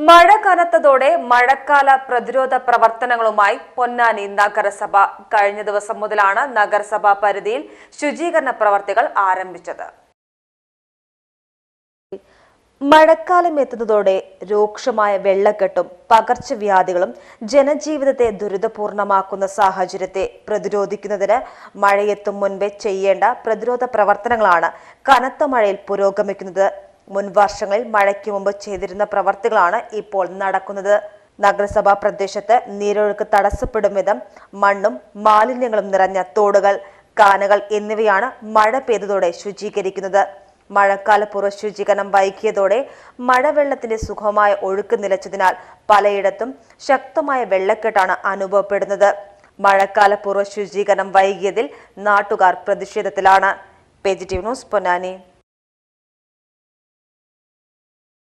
മഴ കനത്തതോടെ മഴക്കാല പ്രതിരോധ പ്രവർത്തനങ്ങളുമായി പൊന്നാനി നഗരസഭ കഴിഞ്ഞ ദിവസം മുതലാണ് നഗരസഭാ പരിധിയിൽ ശുചീകരണ പ്രവർത്തികൾ ആരംഭിച്ചത്. മഴക്കാലം എത്തുന്നതോടെ രൂക്ഷമായ വെള്ളക്കെട്ടും പകർച്ചവ്യാധികളും ജനജീവിതത്തെ ദുരിതപൂർണമാക്കുന്ന സാഹചര്യത്തെ പ്രതിരോധിക്കുന്നതിന് മഴയെത്തും മുൻപേ ചെയ്യേണ്ട പ്രതിരോധ പ്രവർത്തനങ്ങളാണ് കനത്ത മഴയിൽ പുരോഗമിക്കുന്നത് മുൻ വർഷങ്ങളിൽ മഴയ്ക്ക് മുമ്പ് ചെയ്തിരുന്ന പ്രവർത്തികളാണ് ഇപ്പോൾ നടക്കുന്നത്. നഗരസഭാ പ്രദേശത്ത് നീരൊഴുക്ക് തടസ്സപ്പെടും വിധം മണ്ണും മാലിന്യങ്ങളും നിറഞ്ഞ തോടുകൾ കാനകൾ എന്നിവയാണ് മഴ പെയ്തതോടെ ശുചീകരിക്കുന്നത്. മഴക്കാല പൂർവ ശുചീകരണം വൈകിയതോടെ മഴവെള്ളത്തിന്റെ സുഖമായ ഒഴുക്ക് നിലച്ചതിനാൽ പലയിടത്തും ശക്തമായ വെള്ളക്കെട്ടാണ് അനുഭവപ്പെടുന്നത്. മഴക്കാല പൂർവ ശുചീകരണം വൈകിയതിൽ നാട്ടുകാർ പ്രതിഷേധത്തിലാണ്. Positive news Ponnani.